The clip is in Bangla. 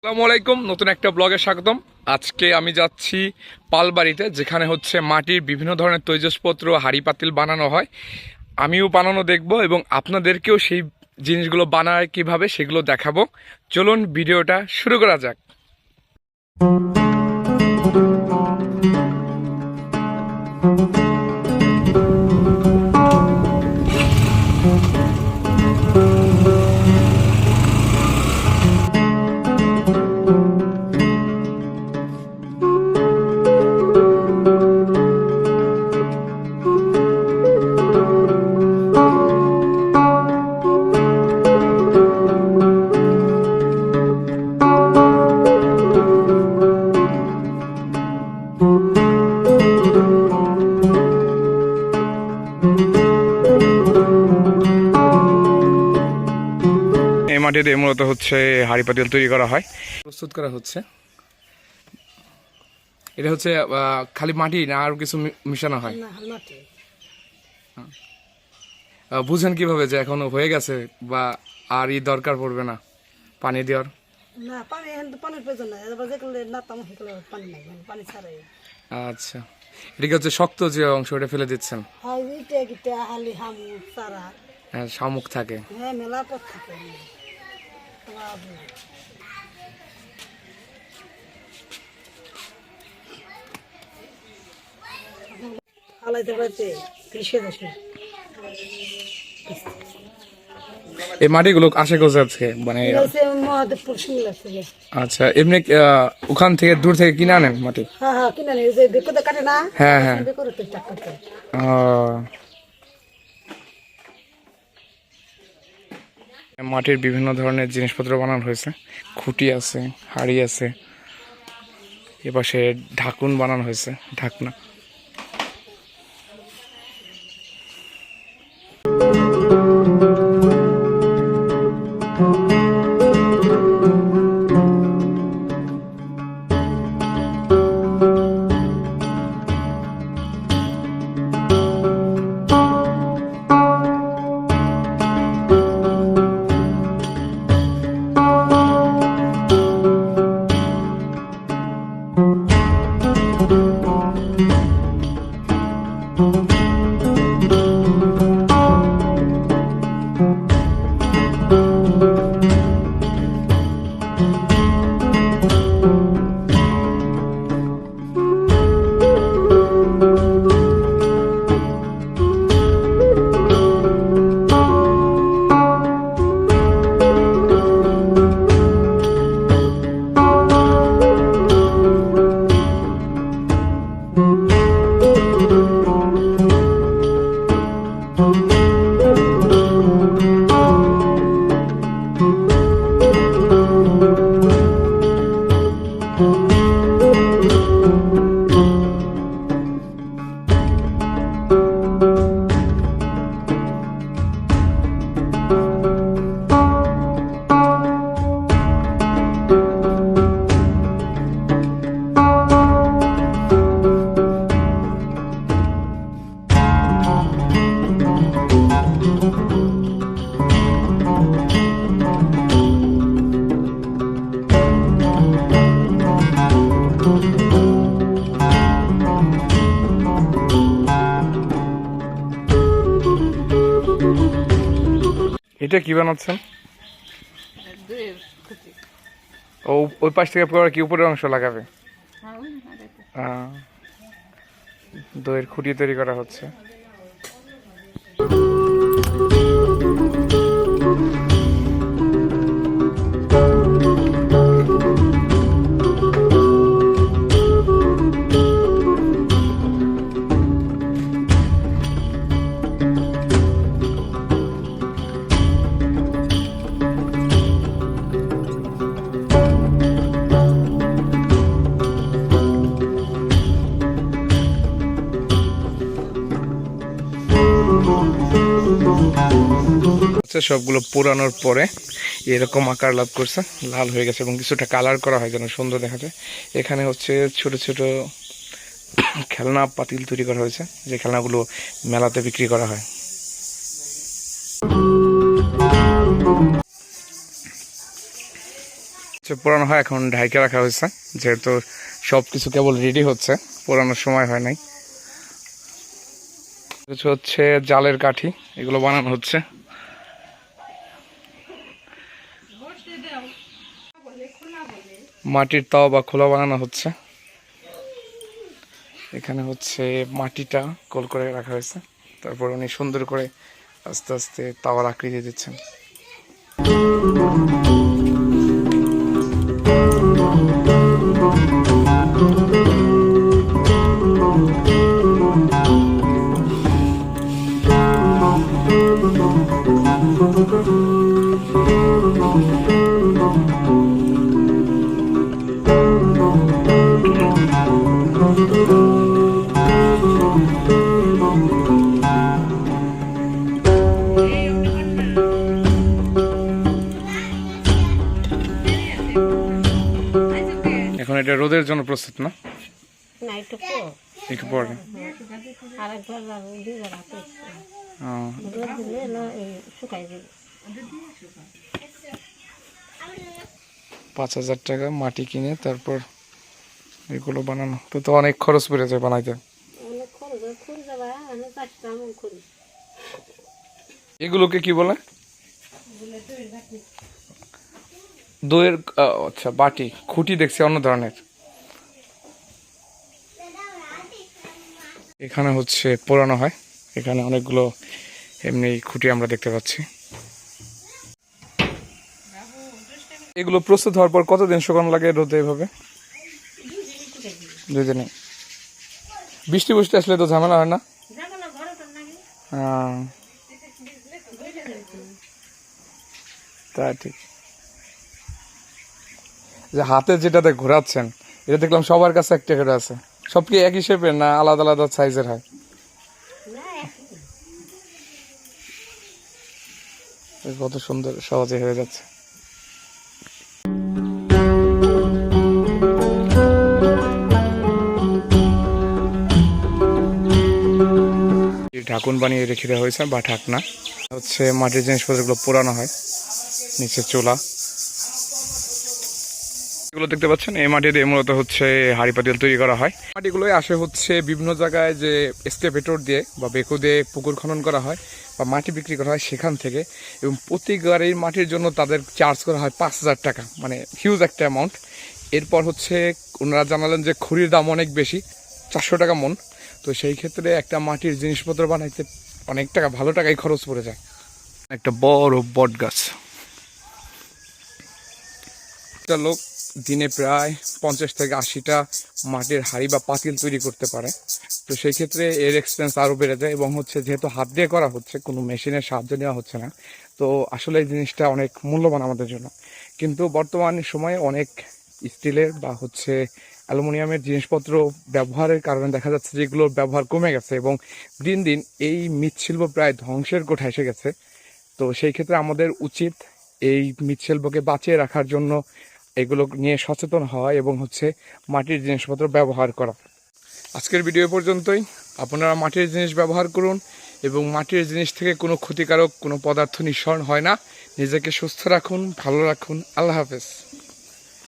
আসসালামু আলাইকুম, নতুন একটা ব্লগে স্বাগতম। আজকে আমি যাচ্ছি পালবাড়িতে, যেখানে হচ্ছে মাটির বিভিন্ন ধরনের তৈজসপত্র, হাড়ি পাতিল বানানো হয়। আমিও বানানো দেখব এবং আপনাদেরকেও সেই জিনিসগুলো বানায় কীভাবে সেগুলো দেখাবো। চলুন ভিডিওটা শুরু করা যাক। এই মাটিতে মূলত হচ্ছে হাড়ি পাতিল তৈরি করা হয়। প্রস্তুত করা হচ্ছে। এটা হচ্ছে খালি মাটি না আর কিছু মিশানো হয়? বুঝেন কীভাবে যে এখন হয়ে গেছে বা আর ই দরকার পড়বে না পানি দেওয়ার? না পানি এখন তো পানির প্রয়োজন নাই। এবার যেগুলো না তাম সেগুলো পানি নাই মানে পানি ছাড়াই। আচ্ছা। এটাকে হচ্ছে শক্ত যে অংশ ওটা ফেলে দিচ্ছেন? হয় হ্যাঁ, শামুক থাকে। হ্যাঁ মেলা পথ পারতে এই মাটিগুলো আসে কোথায় আজকে মানে আচ্ছা এমনি ওখান থেকে দূর থেকে কিনে আনেন মাটি? হ্যাঁ হ্যাঁ কিনে নিয়ে যে বেকুতে কাটে না হ্যাঁ হ্যাঁ বেকুরে তো টাকাতে আহ, মাটির বিভিন্ন ধরনের জিনিসপত্র বানানো হয়েছে। খুঁটি আছে, হাড়ি আছে, এপাশে ঢাকুন বানানো হয়েছে, ঢাকনা। এটা কি বানাচ্ছেন? ও ওই পাশ থেকে পরে কি উপরের অংশ লাগাবে? দইয়ের খুঁটি তৈরি করা হচ্ছে। হচ্ছে সবগুলো পোড়ানোর পরে এরকম আকার লাভ করছে, লাল হয়ে গেছে এবং কিছুটা কালার করা হয় যেন সুন্দর দেখা যায়। এখানে হচ্ছে ছোট ছোট খেলনা পাতিল তৈরি করা হয়েছে, যে খেলনাগুলো মেলাতে বিক্রি করা হয়। পুরানো হয়, এখন ঢাইকে রাখা হয়েছে, যেহেতু সব কিছু কেবল রেডি হচ্ছে, পুরানোর সময় হয় নাই। কিছু হচ্ছে জালের কাঠি, এগুলো বানানো হচ্ছে। মাটির তাও বা খোলা বানানো হচ্ছে। এখানে হচ্ছে মাটিটা গোল করে রাখা হয়েছে। তারপর উনি সুন্দর করে আস্তে আস্তে তাওয়ার আকৃতি দিচ্ছেন। এখন এটা রোদের জন্য প্রস্তুত না? একটু পরে। পাঁচ হাজার টাকা মাটি কিনে তারপর এগুলো বানানো। তো তো অনেক খরচ বানাইতে। চারটা আমি করি এগুলোকে কি বলে? দইয়ের আচ্ছা বাটি, খুঁটি দেখছি, অন্য ধরনের। এখানে হচ্ছে পোড়ানো হয়। এখানে অনেকগুলো এমনি খুঁটি আমরা দেখতে পাচ্ছি। এগুলো প্রস্তুত হওয়ার পর কতদিন শুকানো লাগে রোদে এভাবে? দুই দিনে বৃষ্টি বৃষ্টি আসলে তো ঝামেলা হয় না? তা ঠিক। যে হাতে যেটাতে ঘোরাচ্ছেন এটা দেখলাম সবার কাছে একটা করে আছে। সব কি একই শেপের না আলাদা আলাদা সাইজের হয়? কত সুন্দর সহজে হয়ে যাচ্ছে। ঢাকুন বানিয়ে রেখে দেওয়া হয়েছে বা ঢাকনা। হচ্ছে মাটির জিনিসপত্রগুলো পোড়ানো হয় নিচে চুলা। এগুলো দেখতে পাচ্ছেন? এই মাটি দিয়ে মূলত হচ্ছে হাড়ি পাতিল তৈরি করা হয়। মাটিগুলোই আসে হচ্ছে বিভিন্ন জায়গায় যে এস্টেভেটর দিয়ে বা বেকো দিয়ে পুকুর খনন করা হয় বা মাটি বিক্রি করা হয় সেখান থেকে। এবং প্রতি গাড়ির মাটির জন্য তাদের চার্জ করা হয় পাঁচ হাজার টাকা মানে হিউজ একটা অ্যামাউন্ট এরপর হচ্ছে ওনারা জানালেন যে খড়ির দাম অনেক বেশি, চারশো টাকা মন। তো সেই ক্ষেত্রে একটা মাটির জিনিসপত্র বানাইতে অনেক টাকা, ভালো টাকাই খরচ পড়ে যায়। একটা বড় বট গাছ একটা লোক দিনে প্রায় পঞ্চাশ থেকে আশিটা মাটির হাড়ি বা পাতিল তৈরি করতে পারে। তো সেই ক্ষেত্রে এর এক্সপেন্স আরও বেড়ে যায় এবং হচ্ছে যেহেতু হাত দিয়ে করা হচ্ছে, কোনো মেশিনের সাহায্য নেওয়া হচ্ছে না। তো আসলে এই জিনিসটা অনেক মূল্যবান আমাদের জন্য। কিন্তু বর্তমান সময়ে অনেক স্টিলের বা হচ্ছে অ্যালুমিনিয়ামের জিনিসপত্র ব্যবহারের কারণে দেখা যাচ্ছে যে এগুলোর ব্যবহার কমে গেছে এবং দিন দিন এই মৃৎশিল্প প্রায় ধ্বংসের কোঠায় এসে গেছে। তো সেই ক্ষেত্রে আমাদের উচিত এই মৃৎশিল্পকে বাঁচিয়ে রাখার জন্য এগুলো নিয়ে সচেতন হওয়া এবং হচ্ছে মাটির জিনিসপত্র ব্যবহার করা। আজকের ভিডিও পর্যন্তই। আপনারা মাটির জিনিস ব্যবহার করুন এবং মাটির জিনিস থেকে কোনো ক্ষতিকারক কোনো পদার্থ নিঃসরণ হয় না। নিজেকে সুস্থ রাখুন, ভালো রাখুন। আল্লাহ হাফেজ।